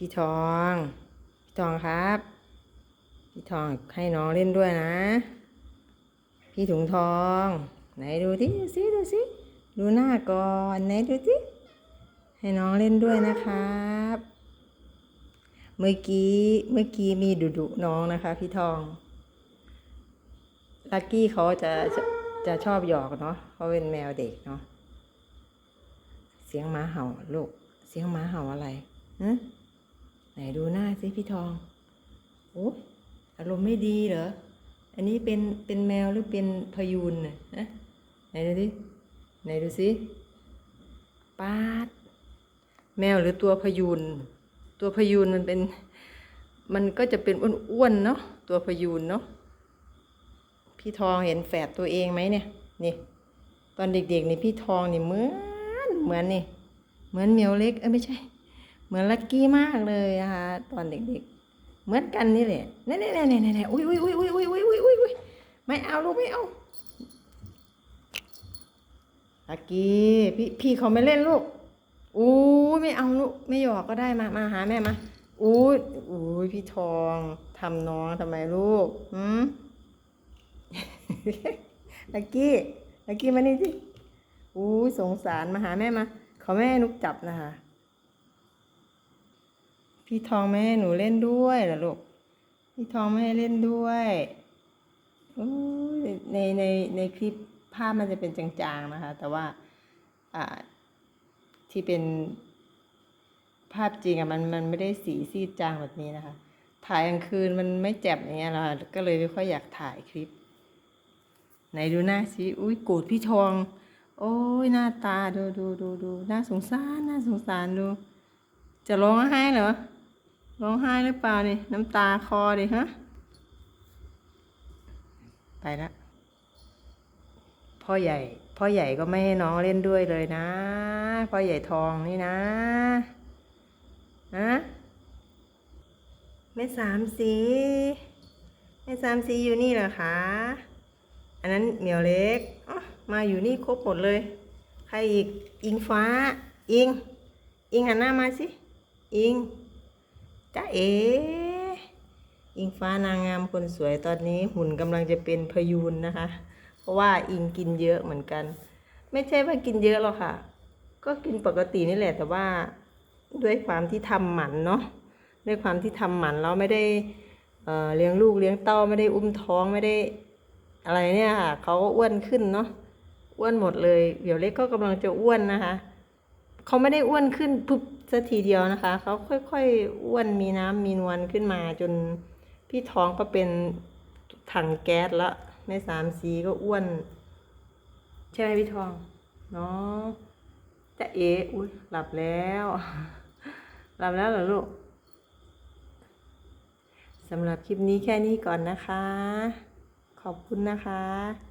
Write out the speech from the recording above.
พี่ทอง พี่ทองครับ พี่ทองให้น้องเล่นด้วยนะ พี่ถุงทอง ไหนดูที่ดูสิดูสิดูหน้าก่อนไหนดูสิให้น้องเล่นด้วยนะครับ เมื่อกี้เมื่อกี้มีดุดุน้องนะคะ พี่ทองลักกี้เขาจะจะจะชอบหยอกเนาะเขาเป็นแมวเด็กเนาะเสียงหมาเห่าลูกเสียงหมาเห่าอะไรฮะ ไหนดูหน้าสิพี่ทองโอ้อารมณ์ไม่ดีเหรอ อันนี้เป็นเป็นแมวหรือเป็นพยูนน่ะนะไหนดูสิไหนดูสิปาด แมวหรือตัวพยูน ตัวพยูนมันเป็น มันก็จะเป็นอ้วนๆเนาะตัวพยูนเนาะพี่ทองเห็นแฝดตัวเองไหมเนี่ยนี่ ตอนเด็กๆนี่พี่ทองนี่เหมือนเหมือนนี่ เหมือนเหมียวเล็กเอ้ยไม่ใช่ เหมือนลักกี้มากเลยนะคะตอนเด็กๆ เหมือนกันนี่แหละนี่นี่นี่นี่นี่อุ้ยอุ้ยอุ้ยอุ้ยอุ้ยอุ้ยอุ้ยอุ้ยอุ้ยไม่เอาลูกไม่เอาลักกี้พี่พี่เขาไม่เล่นลูกอู้ไม่เอาลูกไม่หยอกก็ได้มามาหาแม่มาอู้อู้พี่ทองทำน้องทำไมลูกหืมลักกี้ลักกี้มานี่สิอู้สงสารมาหาแม่มาเขาแม่นุกจับนะคะ พี่ทองแม่ให้หนูเล่นด้วยเหรอลูก พี่ทองไม่ให้เล่นด้วยในในในคลิปภาพมันจะเป็นจางๆนะคะ แต่ว่าอ่าที่เป็นภาพจริงอะมันมันไม่ได้สีซีดจางแบบนี้นะคะ ถ่ายกลางคืนมันไม่แจ่มอย่างเงี้ยเราก็เลยไม่ค่อยอยากถ่ายคลิปไหนดูหน้าสิอุ้ยโกรธพี่ทอง โอ้ยหน้าตาดูดูดูดูน่าสงสารน่าสงสารดู จะร้องไห้เหรอ ร้องไห้หรือเปล่านี่น้ำตาคอดิฮะ ไปละพ่อใหญ่ พ่อใหญ่ก็ไม่ให้น้องเล่นด้วยเลยนะ พ่อใหญ่ทองนี่นะนะแม่สามสีแม่สามสีอยู่นี่เหรอคะอันนั้นเหมียวเล็กมาอยู่นี่ครบหมดเลย ใครอีกอิงฟ้า อิง อิงหันหน้ามาสิ อิง จ้าเออิงฟ้านางงามคนสวยตอนนี้หุ่นกำลังจะเป็นพยูนนะคะ เพราะว่าอิงกินเยอะเหมือนกัน ไม่ใช่ว่ากินเยอะหรอกค่ะ ก็กินปกตินี่แหละแต่ว่าด้วยความที่ทำหมันเนาะด้วยความที่ทำหมันแล้วไม่ได้เอ่อเลี้ยงลูกเลี้ยงเต้าไม่ได้อุ้มท้องไม่ได้อะไรเนี่ยค่ะเขาก็อ้วนขึ้นเนาะอ้วนหมดเลย เดี๋ยวเล็กก็กำลังจะอ้วนนะคะ เขาไม่ได้อ้วนขึ้นปุ๊บ สักทีเดียวนะคะ เขาค่อยๆอ้วนมีน้ำมีนวลขึ้นมาจนพี่ท้องก็เป็นถังแก๊สล้วแม่สามสีก็อ้วน ใช่ไหมพี่ทองเนาะจะเอ๋อุ้ยหลับแล้ว หลับแล้วเหรอลูกสำหรับคลิปนี้แค่นี้ก่อนนะคะ ขอบคุณนะคะ